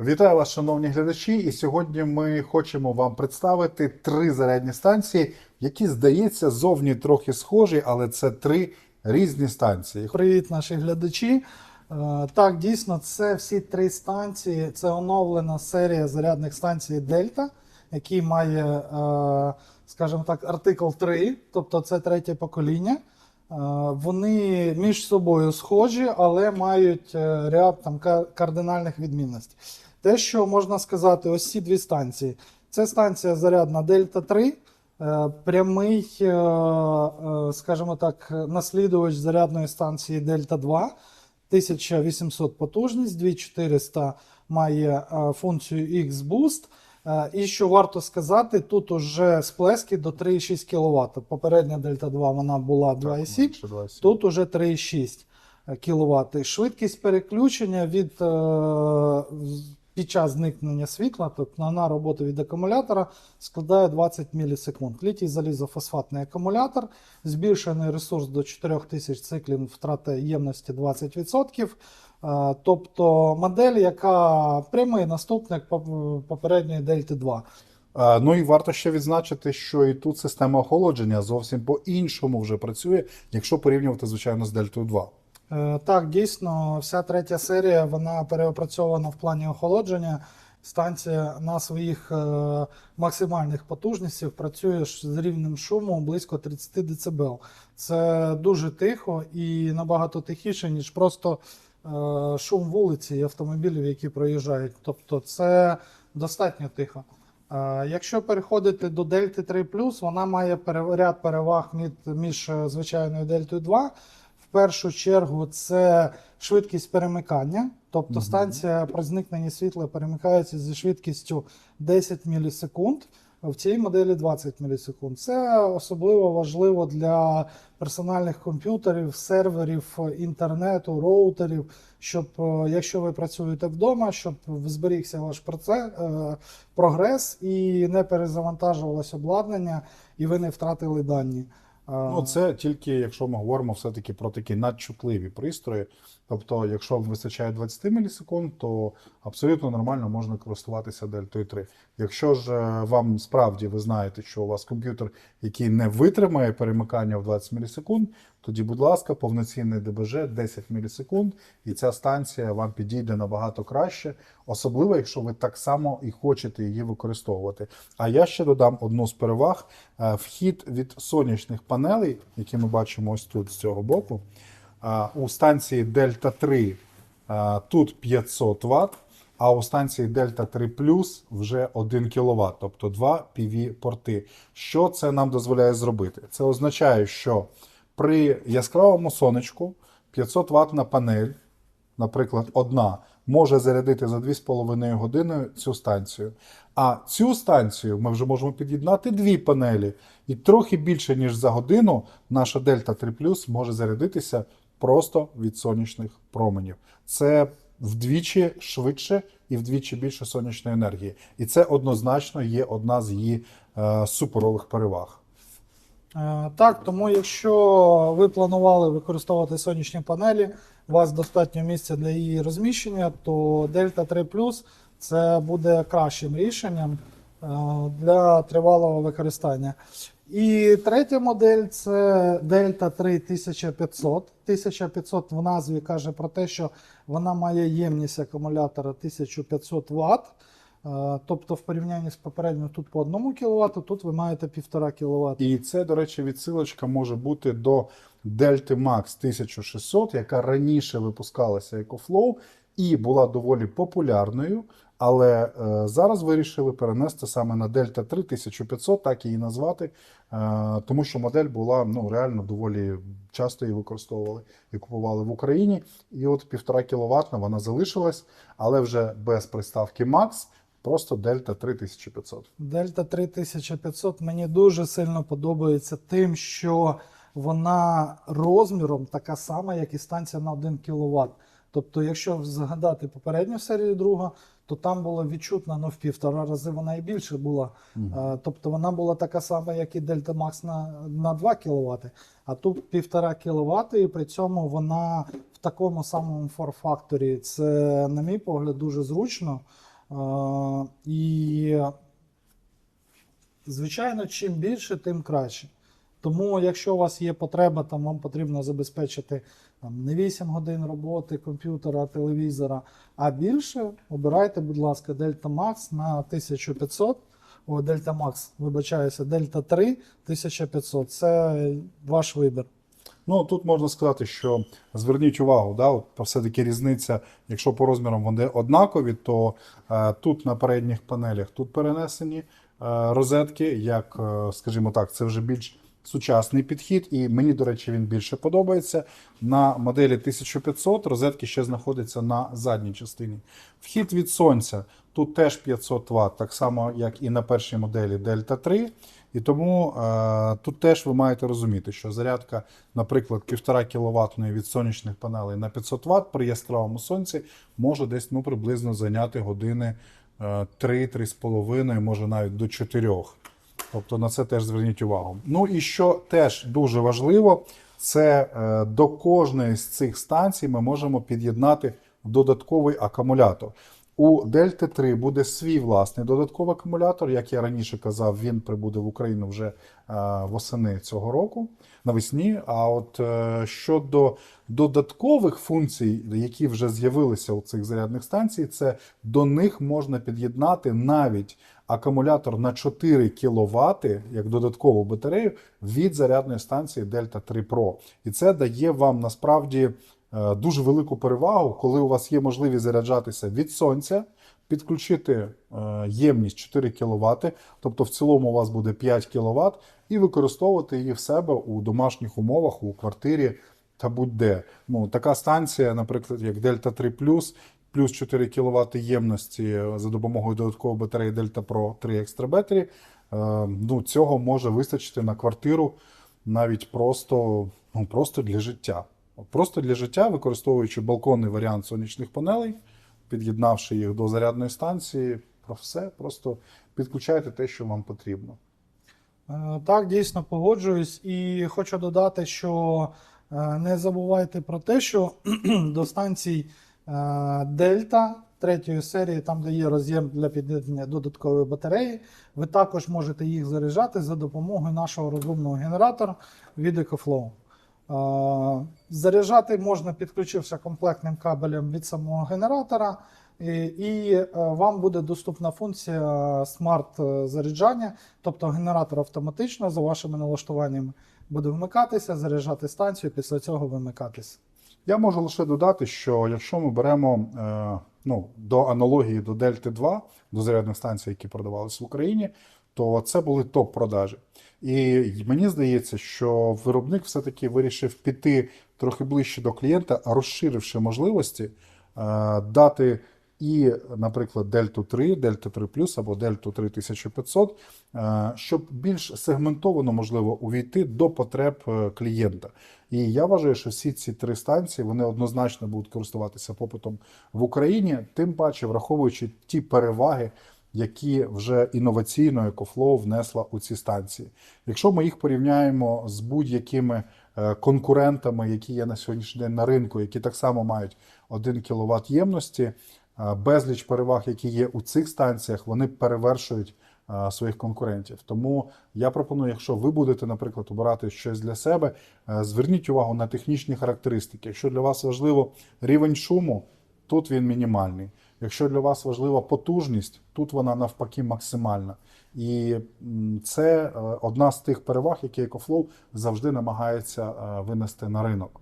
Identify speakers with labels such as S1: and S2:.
S1: Вітаю вас, шановні глядачі. І сьогодні ми хочемо вам представити три зарядні станції, які, здається, зовні трохи схожі, але це три різні станції.
S2: Привіт, наші глядачі. Е, Так, дійсно, це всі три станції. Це оновлена серія зарядних станцій Дельта, який має, е, скажімо так, артикл 3, тобто це третє покоління. Е, Вони між собою схожі, але мають ряд там кардинальних відмінностей. Те, що можна сказати, ось ці дві станції. Це станція зарядна Дельта 3, е, прямий, е, е, скажімо так, наслідувач зарядної станції Дельта 2. 1800 потужність, 2400 має функцію X-Boost. І що варто сказати, тут уже сплески до 3,6 кВт. Попередня Дельта 2 вона була 2,7,
S1: Ще два сім.
S2: Тут уже 3,6 кВт. Швидкість переключення від, під час зникнення світла, тобто на роботу від акумулятора, складає 20 мілісекунд. Літій залізофосфатний акумулятор, збільшений ресурс до 4000 циклів, втрата ємності 20%. Е, Тобто модель, яка прямий наступник попередньої Дельти 2.
S1: Ну і варто ще відзначити, що і тут система охолодження зовсім по-іншому вже працює, якщо порівнювати, звичайно, з Дельтою 2.
S2: Е, Так, дійсно, вся третя серія вона переопрацьована в плані охолодження. Станція на своїх е, максимальних потужностях працює з рівнем шуму близько 30 дБ. Це дуже тихо і набагато тихіше, ніж просто е, шум вулиці і автомобілів, які проїжджають. Тобто це достатньо тихо. Якщо переходити до Дельти 3 вона має ряд переваг між звичайною Дельтою 2. Першу чергу це швидкість перемикання, тобто станція при зникненні світла перемикається зі швидкістю 10 мілісекунд. В цій моделі 20 мілісекунд. Це особливо важливо для персональних комп'ютерів, серверів, інтернету, роутерів, щоб е, якщо ви працюєте вдома, щоб зберігся ваш процес, е, прогрес і не перезавантажувалось обладнання, і ви не втратили дані.
S1: Ну, це тільки якщо ми говоримо все-таки про такі надчутливі пристрої. Тобто, якщо вистачає 20 мілісекунд, то абсолютно нормально можна користуватися Дельтою 3. Якщо ж е, вам справді ви знаєте, що у вас комп'ютер, який не витримає перемикання в 20 мілісекунд, тоді, будь ласка, повноцінний ДБЖ 10 мілісекунд, і ця станція вам підійде набагато краще, особливо якщо ви так само і хочете її використовувати. А я ще додам одну з переваг: Е, вхід від сонячних панелей, які ми бачимо ось тут з цього боку. У станції Дельта 3 тут 500 Вт, а у станції Дельта 3 Plus вже 1 кВт, тобто два PV-порти. Що це нам дозволяє зробити? Це означає, що при яскравому сонечку 500 ватна панель, наприклад, одна, може зарядити за 2,5 години цю станцію. А цю станцію ми вже можемо під'єднати дві панелі, і трохи більше, ніж за годину, наша Дельта 3 Plus може зарядитися просто від сонячних променів. Це вдвічі швидше і вдвічі більше сонячної енергії. І це однозначно є одна з її е, суперових переваг.
S2: Е, Так, тому якщо ви планували використовувати сонячні панелі, у вас достатньо місця для її розміщення, то Delta 3 Plus це буде кращим рішенням е, для тривалого використання. І третя модель це Delta 3 1500. 1500 в назві каже про те, що вона має ємність акумулятора 1500 Вт. Е, Тобто, в порівнянні з попередньою тут по 1 кВт, тут ви маєте 1,5 кВт.
S1: І це, до речі, відсилочка може бути до Delta Max 1600, яка раніше випускалася як Flow і була доволі популярною. Але е, зараз вирішили перенести саме на Delta 3 1500, так її назвати, е, тому що модель була ну, реально доволі часто її використовували і купували в Україні. І от 1,5 кВт вона залишилась, але вже без приставки Max, просто Delta 3 1500.
S2: Дельта 3500 мені дуже сильно подобається тим, що вона розміром така сама, як і станція на 1 кВт. Тобто, якщо згадати попередню серію друга, то там було відчутно ну, в півтора рази вона і більше була. Е, Тобто вона була така сама, як і Delta Max на, на 2 кВт, а тут півтора кВт, і при цьому вона в такому самому форм-факторі. Це, на мій погляд, дуже зручно. І, звичайно, чим більше, тим краще. Тому, якщо у вас є потреба, там вам потрібно забезпечити там, не 8 годин роботи комп'ютера, телевізора, а більше, обирайте, будь ласка, Delta Max на 1500. О, Delta Max, вибачаюся, Delta 3 1500. Це ваш вибір.
S1: Ну тут можна сказати, що зверніть увагу, да, от все-таки різниця, якщо по розмірам вони однакові, то е, тут на передніх панелях тут перенесені е, розетки, як, е, скажімо так, це вже більш сучасний підхід, і мені, до речі, він більше подобається. На моделі 1500 розетки ще знаходяться на задній частині. Вхід від сонця тут теж 500 Вт, так само, як і на першій моделі Delta 3. І тому е, тут теж ви маєте розуміти, що зарядка, наприклад, 1,5 кВт від сонячних панелей на 500 Вт при яскравому сонці може десь ну, приблизно зайняти години е, 3-3,5, може навіть до 4. Тобто на це теж зверніть увагу. Ну і що теж дуже важливо, це е, до кожної з цих станцій ми можемо під'єднати додатковий акумулятор. У Дельти 3 буде свій власний додатковий акумулятор. Як я раніше казав, він прибуде в Україну вже е, восени цього року, навесні. А от е, щодо додаткових функцій, які вже з'явилися у цих зарядних станцій, це до них можна під'єднати навіть акумулятор на 4 кВт, як додаткову батарею від зарядної станції Delta 3 Pro. І це дає вам насправді дуже велику перевагу, коли у вас є можливість заряджатися від сонця, підключити е, ємність 4 кВт, тобто в цілому у вас буде 5 кВт, і використовувати її в себе у домашніх умовах, у квартирі та будь-де. Ну, така станція, наприклад, як Delta 3 плюс 4 кВт ємності за допомогою додаткової батареї Delta Pro 3 Extra Battery, е, ну, цього може вистачити на квартиру навіть просто, ну, просто для життя. Просто для життя, використовуючи балконний варіант сонячних панелей, під'єднавши їх до зарядної станції, про все, просто підключайте те, що вам потрібно.
S2: Е, Так, дійсно погоджуюсь. І хочу додати, що е, не забувайте про те, що до станцій е, Дельта третьої серії, там де є роз'єм для під'єднання додаткової батареї, ви також можете їх заряджати за допомогою нашого розумного генератора від EcoFlow. Е, Заряджати можна, підключивши комплектним кабелем від самого генератора, і, е, вам буде доступна функція смарт-заряджання, тобто генератор автоматично за вашими налаштуваннями буде вмикатися, заряджати станцію, після цього вимикатися.
S1: Я можу лише додати, що якщо ми беремо е, ну, до аналогії до Дельти 2, до зарядних станцій, які продавалися в Україні, то це були топ-продажі. І мені здається, що виробник все-таки вирішив піти трохи ближче до клієнта, розширивши можливості е, дати і, наприклад, Дельту 3, Дельту 3 або Дельту 3500, е, щоб більш сегментовано можливо увійти до потреб е, клієнта. І я вважаю, що всі ці три станції вони однозначно будуть користуватися попитом в Україні, тим паче враховуючи ті переваги, які вже інноваційно EcoFlow внесла у ці станції. Якщо ми їх порівняємо з будь-якими е, конкурентами, які є на сьогоднішній день на ринку, які так само мають 1 кВт ємності, е, безліч переваг, які є у цих станціях, вони перевершують е, своїх конкурентів. Тому я пропоную, якщо ви будете, наприклад, обирати щось для себе, зверніть увагу на технічні характеристики. Якщо для вас важливо рівень шуму, тут він мінімальний. Якщо для вас важлива потужність, тут вона навпаки максимальна. І це е, одна з тих переваг, які EcoFlow завжди намагається е, винести на ринок.